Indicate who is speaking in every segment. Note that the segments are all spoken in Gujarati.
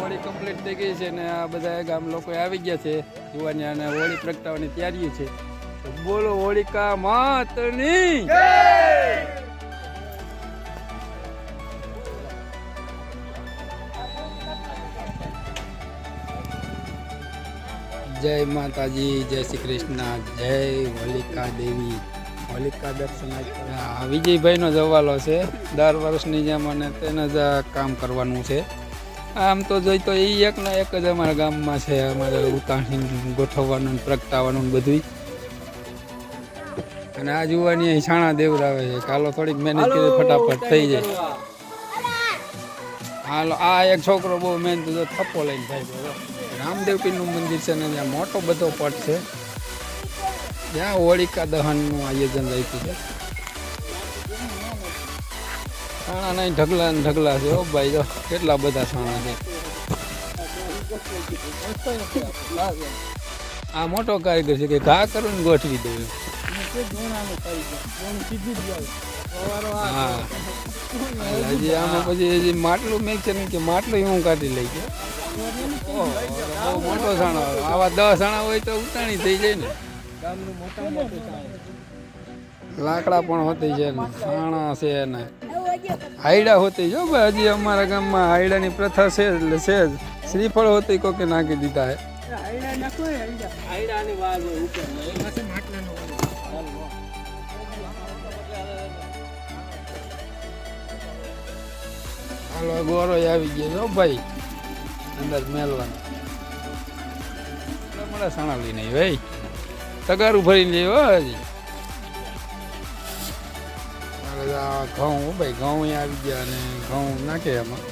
Speaker 1: હોળી કમ્પ્લીટ થઈ ગઈ છે ને આ બધા ગામ લોકો આવી ગયા છે જોવાની અને હોળી પ્રગટાવવાની તૈયારી છે. બોલો હોળિકા માતની. જય માતાજી જય શ્રી કૃષ્ણ જય હોલિકા દેવી. હોલિકા દર્શન હા વિજયભાઈનો જવાલો છે. દર વર્ષની જેમ અને તેને જ કામ કરવાનું છે. આમ તો જોઈ તો એ એકના એક જ અમારા ગામમાં છે. અમારે ઉતાણી ગોઠવવાનું પ્રગટાવવાનું બધું અને આ જોવાની અહીં છાણા દેવરાવે છે. કાલો થોડીક મહેનત કરી ફટાફટ થઈ જાય. હાલો આ એક છોકરો બહુ મહેનત થપ્પો લઈને ભાઈ રામદેવ મંદિર છે અને ત્યાં મોટો બધો પટ છે. ત્યાં હોળિકા દહનનું આયોજન રાખ્યું છે. છાણા નહીં, ઢગલા ને ઢગલા છે ઓ ભાઈ, જો કેટલા બધા છાણા છે. આ મોટો કારીગર છે કે ઘા કરું ને ગોઠવી હા. હજી આમાં પછી હજી માટલું મેં છે ને કે માટલું હું કાઢી લઈ ગયો. બહુ મોટો સાણો આવા. દસ સાણા હોય તો ઉતાણી થઈ જાય ને. લાકડા પણ હોતી છે ને. સાણા છે ને. હાયડા હોતી જો ભાઈ. હજી અમારા ગામમાં હાયડાની પ્રથા છે એટલે છે જ. શ્રીફળ હોતી કોકે નાખી દીધા હે? હાલો ગોરો આવી ગયો ભાઈ. અંદર મેલવાનું. મળે સાણા લઈને ભાઈ તગારું જઈ હો, હજી. ઘઉં ભાઈ, ઘઉં આવી ગયા અને ઘઉં નાખે એમાં.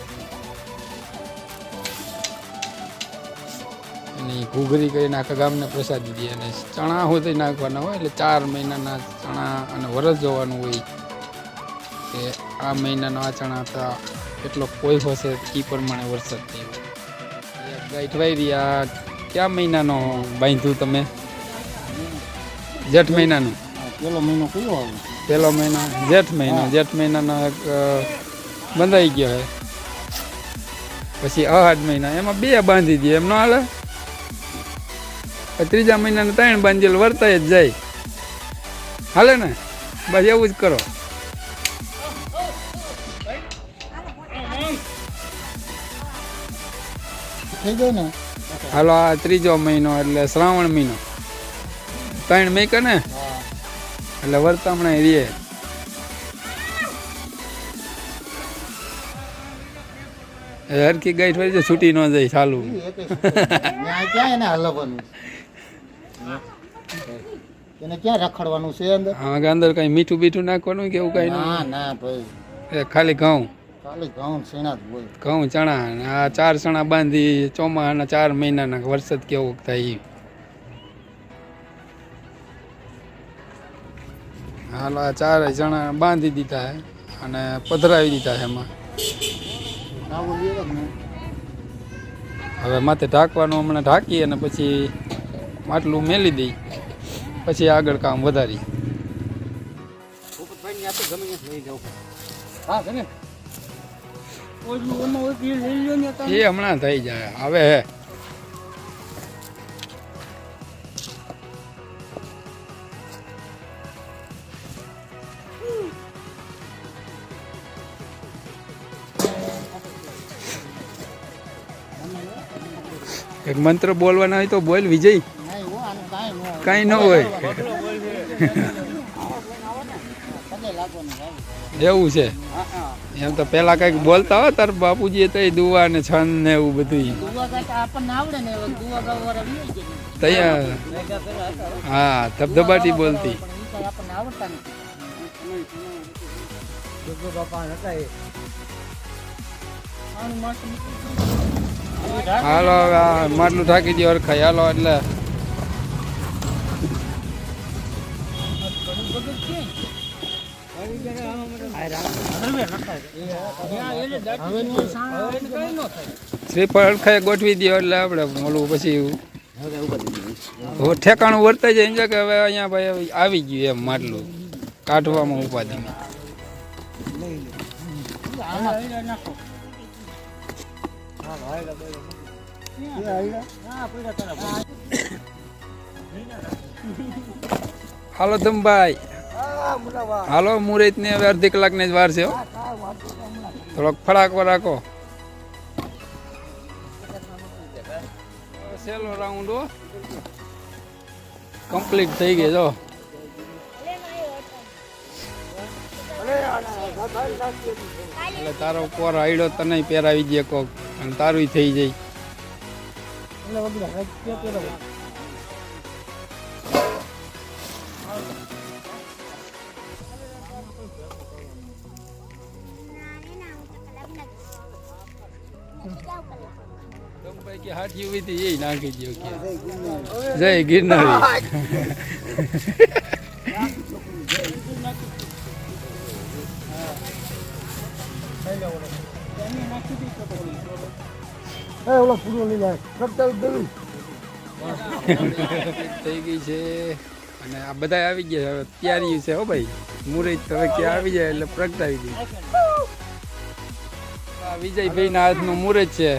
Speaker 1: એની ઘૂઘરી કરીને આખા ગામને પ્રસાદી દે અને ચણા હોતી નાખવાના હોય, એટલે ચાર મહિનાના ચણા અને વરસ જોવાનું હોય. કે આ મહિનાનો આ ચણા હતા. કેટલો કોઈ હશે એ પ્રમાણે વરસાદ થયો. ગાઈઠવાઈ આ કયા મહિનાનો બાંધ્યું તમે? જેઠ મહિનાનો.
Speaker 2: પેલો મહિનો કયો આવે?
Speaker 1: પહેલો મહિનો જેઠ મહિનો. જેઠ મહિનાનો એક બંધાઈ ગયો હે. પછી અહાડ મહિના. એમાં બે બાંધી દે. એમ ન હાલે? ત્રીજા મહિનાને ત્રણ બાંધેલ વર્તાય જ જાય. હાલે ને? બસ એવું જ કરો.
Speaker 2: થઈ ગયો ને?
Speaker 1: હાલો આ ત્રીજો મહિનો એટલે શ્રાવણ મહિનો. ત્રણ મહિક ને એટલે વર્તામણા રીએ હરકી ગાઈઠ વળી છૂટી ન જાય ચાલુ.
Speaker 2: જ ક્યાં એને હલવાનું એને ક્યાં રખડવાનું છે અંદર?
Speaker 1: હા કે અંદર કઈ મીઠું બીઠું નાખવાનું કે એવું કઈ
Speaker 2: ના ના ભાઈ.
Speaker 1: એ ખાલી ઘઉં.
Speaker 2: ખાલી ઘઉં શેણા જ હોય.
Speaker 1: ઘઉં ચણા ને આ ચાર ચણા બાંધી ચોમાસાના ચાર મહિનાના વરસાદ કેવો થાય એ હાલ આ ચાર ચણા બાંધી દીધા હે અને પધરાવી દીધા છે એમાં. હવે માથે ઢાંકવાનું હમણાં ઢાંકી અને પછી માટલું મેલી દઈ. પછી આગળ કામ વધારી એ હમણાં થઈ જાય. હવે હે. એક મંત્ર બોલવાના હોય તો બોલ વિજય.
Speaker 2: કાંઈ ન હોય.
Speaker 1: એવું છે? એમ તો પેલા કંઈક બોલતા હોય તાર બાપુજી તો દુવા ને છંદ ને એવું બધું હા ધબધબાટી બોલતી. હાલો આ માટલું ઢાંકી દે અરખાઈ હાલો એટલે. શ્રીફળ અરખાઈ ગોઠવી દો એટલે આપણે મળવું પછી ઠેકાણું વર્તાઈ જાય છે કે હવે અહીંયા ભાઈ આવી ગયું એમ માટલું. કાઢવામાં ઉપાધિ નહીં
Speaker 2: આમાં નાખો હા પડ્યા તારા
Speaker 1: હાલો તમે ભાઈ. હાલો મુહૂર્ત ને હવે અડધી કલાકની જ વાર છે થોડોક ફડાકો રાખો. છેલ્લો રાઉન્ડ કમ્પ્લીટ થઈ ગયો જો એટલે તારો કોર આઈડો તને પહેરાવી દે કોક, અને તારું થઈ જાય. જય ગિરનારી. થઈ ગઈ છે. અને આ બધા આવી ગયા હવે તૈયારી છે હો ભાઈ. મુરત હવે ક્યાં આવી જાય એટલે પ્રગટાવી દઈ આ વિજયભાઈ ના હાથનું મુહૂર્ત છે.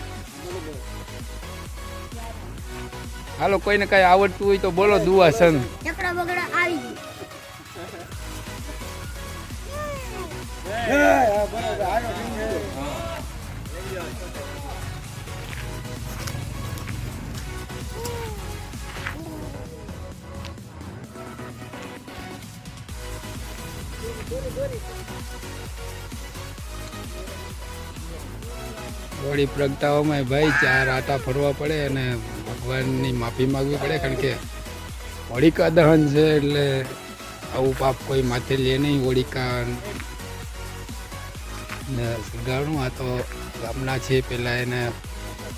Speaker 1: હાલો, કોઈને કઈ આવડતું હોય તો બોલો, દુઆ સંત
Speaker 3: ચક્ર બગડા
Speaker 1: હોળી પ્રગટાવવામાં ભાઈ ચાર આટા ફરવા પડે અને ભગવાનની માફી માંગવી પડે, કારણ કે હોળિકા દહન છે એટલે આવું પાપ કોઈ માથે લે નહીં હોળિકા ને સગાણું આ તો ગામના છે પેલા એને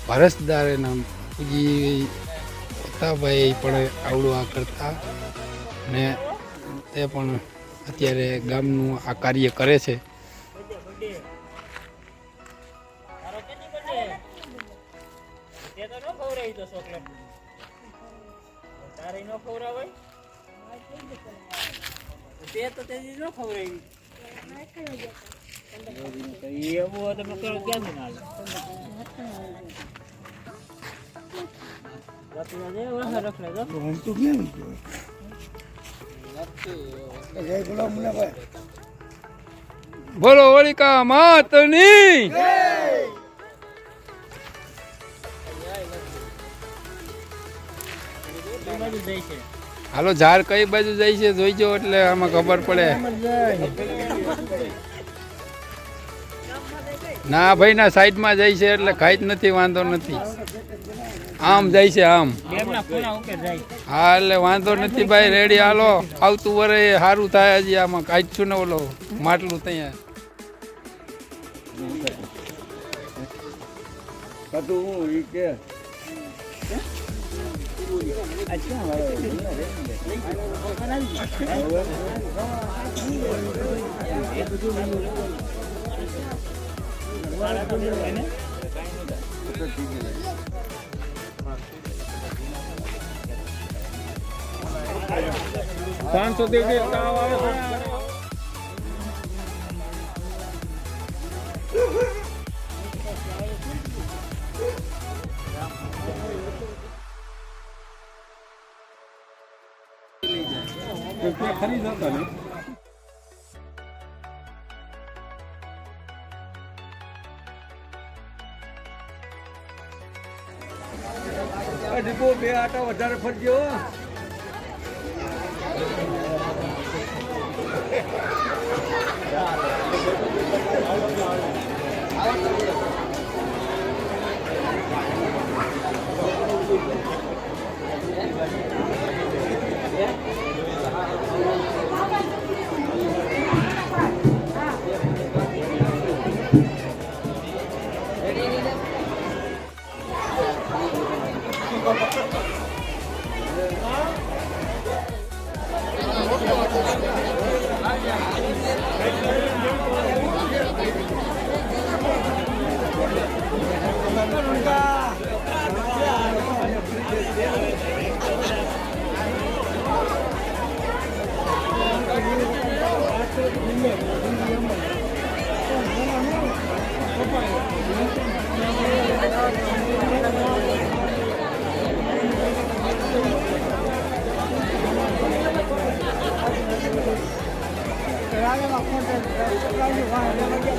Speaker 1: ભરસદાર એના પૂજી હતા ભાઈ, પણ આવડું આ કરતા. ને તે પણ અત્યારે ગામનું આ કાર્ય કરે છે.
Speaker 2: ન ખવડાવી તો ચોકલેટ તારે ન ખવડાવાય તે તો તે ન ખવડાવી એ એવું તમે કરો
Speaker 1: માતની!
Speaker 2: એ બાજુ જાય છે.
Speaker 1: હાલો ઝાડ કઈ બાજુ જાય છે જોઈજો એટલે આમાં ખબર પડે. ના ભાઈ ના સાઈડમાં જાય છે એટલે ખાઈ જ નથી વાંધો નથી. આમ જાય છે આમ. હા એટલે વાંધો નથી ભાઈ રેડી. હાલો આવતું વરે સારું થાય હજી આમાં. કાંઈ છું ને ઓલો માટલું ત્યાં.
Speaker 2: પાંચસો દેખે તાવ આવે
Speaker 4: બે આટા વધારે ફરજો
Speaker 2: આ
Speaker 4: 看这里边这边一